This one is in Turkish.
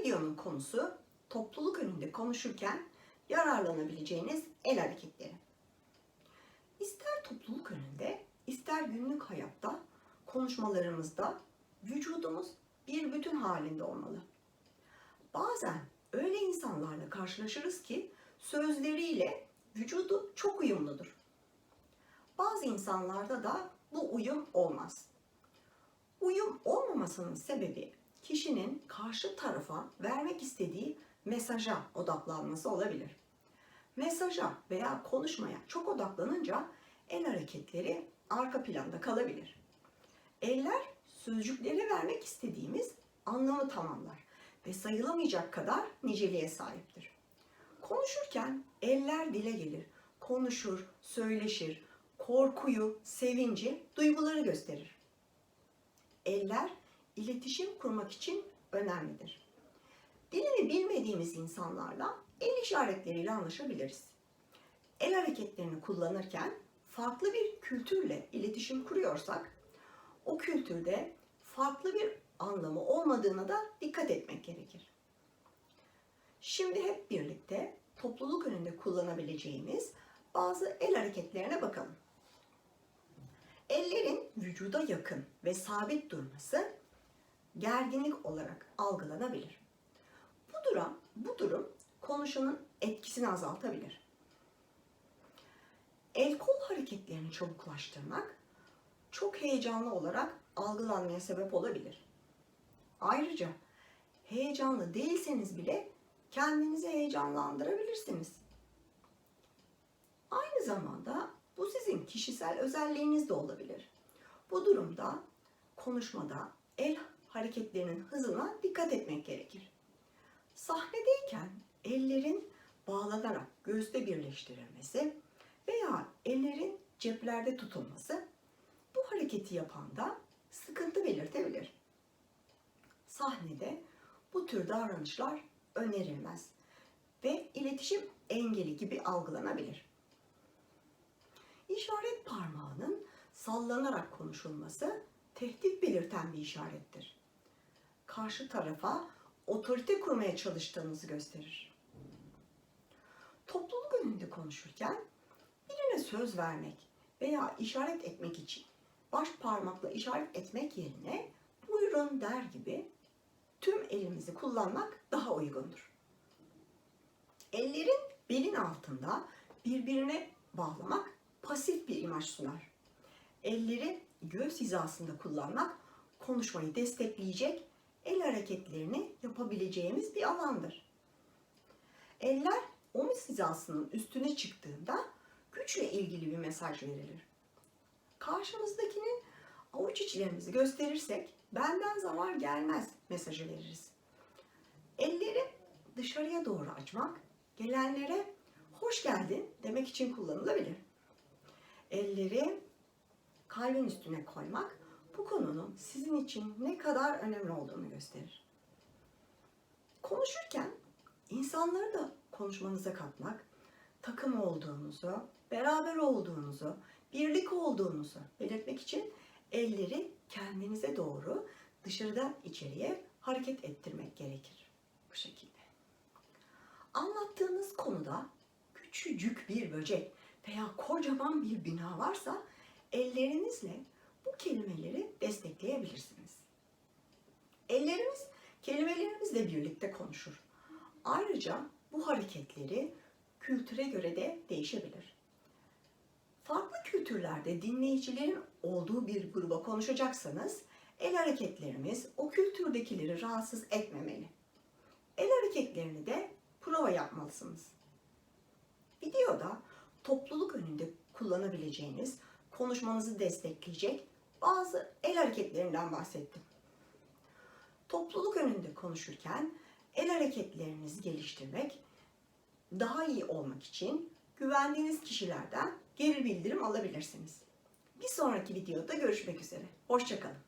videonun konusu topluluk önünde konuşurken yararlanabileceğiniz el hareketleri. İster topluluk önünde, ister günlük hayatta, konuşmalarımızda vücudumuz bir bütün halinde olmalı. Bazen öyle insanlarla karşılaşırız ki sözleriyle vücudu çok uyumludur. Bazı insanlarda da bu uyum olmaz. Uyum olmamasının sebebi kişinin karşı tarafa vermek istediği mesaja odaklanması olabilir. Mesaja veya konuşmaya çok odaklanınca el hareketleri arka planda kalabilir. Eller sözcüklere vermek istediğimiz anlamı tamamlar ve sayılamayacak kadar niceliğe sahiptir. Konuşurken eller dile gelir, konuşur, söyleşir, korkuyu, sevinci, duyguları gösterir. Eller iletişim kurmak için önemlidir. Dilini bilmediğimiz insanlarla el işaretleriyle anlaşabiliriz. El hareketlerini kullanırken farklı bir kültürle iletişim kuruyorsak o kültürde farklı bir anlamı olmadığına da dikkat etmek gerekir. Şimdi hep birlikte topluluk önünde kullanabileceğimiz bazı el hareketlerine bakalım. Ellerin vücuda yakın ve sabit durması gerginlik olarak algılanabilir. Bu durum, bu durum konuşanın etkisini azaltabilir. El kol hareketlerini çabuklaştırmak çok heyecanlı olarak algılanmaya sebep olabilir. Ayrıca heyecanlı değilseniz bile kendinizi heyecanlandırabilirsiniz. Aynı zamanda bu sizin kişisel özelliğiniz de olabilir. Bu durumda konuşmada el hareketlerinin hızına dikkat etmek gerekir. Sahnedeyken ellerin bağlanarak göğüste birleştirilmesi veya ellerin ceplerde tutulması bu hareketi yapan da sıkıntı belirtebilir. Sahnede bu tür davranışlar önerilmez ve iletişim engeli gibi algılanabilir. İşaret parmağının sallanarak konuşulması tehdit belirten bir işarettir. Karşı tarafa otorite kurmaya çalıştığınızı gösterir. Topluluk önünde konuşurken birine söz vermek veya işaret etmek için baş parmakla işaret etmek yerine buyurun der gibi tüm elimizi kullanmak daha uygundur. Ellerin belin altında birbirine bağlamak pasif bir imaj sunar. Elleri göğüs hizasında kullanmak konuşmayı destekleyecek el hareketlerini yapabileceğimiz bir alandır. Eller omuz hizasının üstüne çıktığında güçle ilgili bir mesaj verilir. Karşımızdakinin avuç içlerimizi gösterirsek benden zarar gelmez mesajı veririz. Elleri dışarıya doğru açmak gelenlere hoş geldin demek için kullanılabilir. Elleri kalbin üstüne koymak bu konunun sizin için ne kadar önemli olduğunu gösterir. Konuşurken insanları da konuşmanıza katmak, takım olduğunuzu, beraber olduğunuzu, birlik olduğunuzu belirtmek için elleri kendinize doğru dışarıdan içeriye hareket ettirmek gerekir. Bu şekilde. Anlattığınız konuda küçücük bir böcek veya kocaman bir bina varsa ellerinizle bu kelimeleri destekleyebilirsiniz. Ellerimiz kelimelerimizle birlikte konuşur. Ayrıca bu hareketleri kültüre göre de değişebilir. Farklı kültürlerde dinleyicilerin olduğu bir gruba konuşacaksanız el hareketlerimiz o kültürdekileri rahatsız etmemeli. El hareketlerini de prova yapmalısınız. Videoda topluluk önünde kullanabileceğiniz, konuşmanızı destekleyecek bazı el hareketlerinden bahsettim. Topluluk önünde konuşurken el hareketlerinizi geliştirmek, daha iyi olmak için güvendiğiniz kişilerden geri bildirim alabilirsiniz. Bir sonraki videoda görüşmek üzere. Hoşçakalın.